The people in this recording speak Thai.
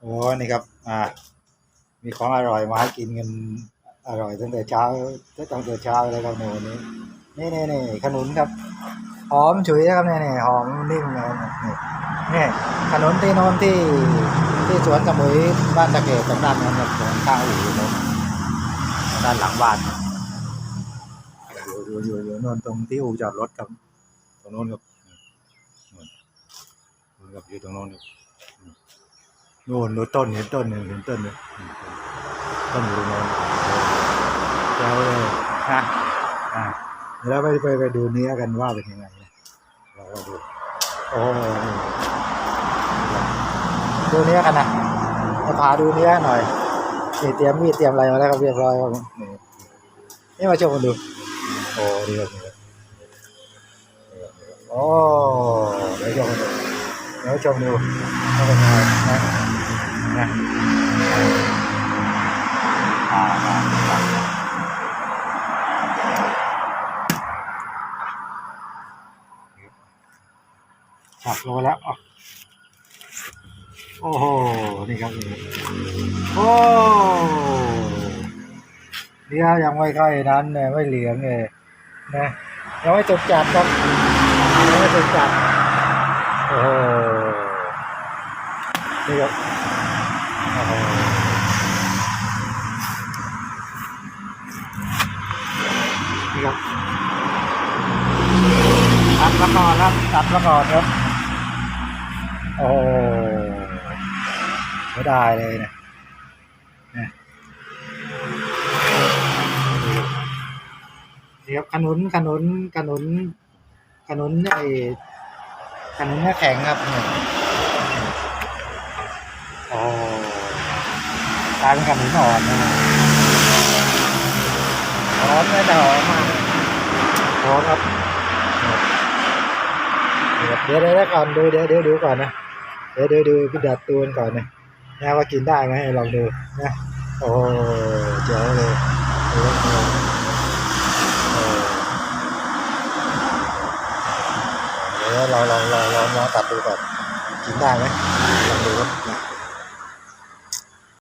โอ้นี่ครับ อ่า มีของอร่อยมาให้กินกันอร่อยตั้งแต่เช้าตั้งแต่เช้าเลยครับในวันนี้ นี่นี่นี่ขนุนครับ หอมฉุยนะครับเนี่ยนี่หอมนิ่มนะครับนี่นี่ขนุนที่โนนที่ที่สวนสมุยบ้านตะเกียบตรงด้านนั้นครับข้างอู่โน้นด้านหลังบ้านอยู่อยู่อยู่อยู่โนนตรงที่อู่จอดรถครับตรงโน้นครับน่นโน่นครับอยู่ตรงโน้นครับ น่นโน่นต้นเห็นต้นเห็นต้นเนี่ยต้นอยู่ตรงโน้นเจ้าเลยนะอ่าแล้วไปไปไปดูเนื้อกันว่าเป็นยังไงนะเราดูโอ้ดูเนื้อกันนะมาพาดูเนื้อหน่อยนี่เตรียมมีดเตรียมอะไรมาแล้วครับเรียบร้อยครับผมนี่มาชมกันดูโอ้ดีครับโอ้เดี๋ยวชมดูเดี๋ยวชมดูว่าเป็นยังไงนะ นะอ่าอ่าอ่าสับลงไปแล้วโอ้โห นี่ครับนี่โอ้เดี๋ยวยังไม่ค่อยนั้นเนี่ยไม่เหลืองเลยนะยังไม่จุดจัดครับยังไม่จุดจัดโอ้โหนี่ครับ นี่ครับตัดแล้วก่อนครับตัดแล้วก่อนครับ โอ้ไม่ได้เลยนะเนี่ยนี่ครับขนุนขนุนขนุนขนุนไอ้ขนุนเนื้อแข็งครับเนี่ยโอ้กลายเป็นขนุนอ่อนนะหอมเลยแต่หอมมากหอมครับเดี๋ยวเดี๋ยวเดี๋ยวก่อนดูเดี๋ยวเดี๋ยวดูก่อนนะ เดี๋ยวเดี๋ยวดูพิดัดตูนก่อนนะนะว่ากินได้ไหมลองดูนะ โอ้เจ๋อเลยเดี๋ยวเราลองลองลองลองตัดดูก่อนกินได้ไหมลองดูครับ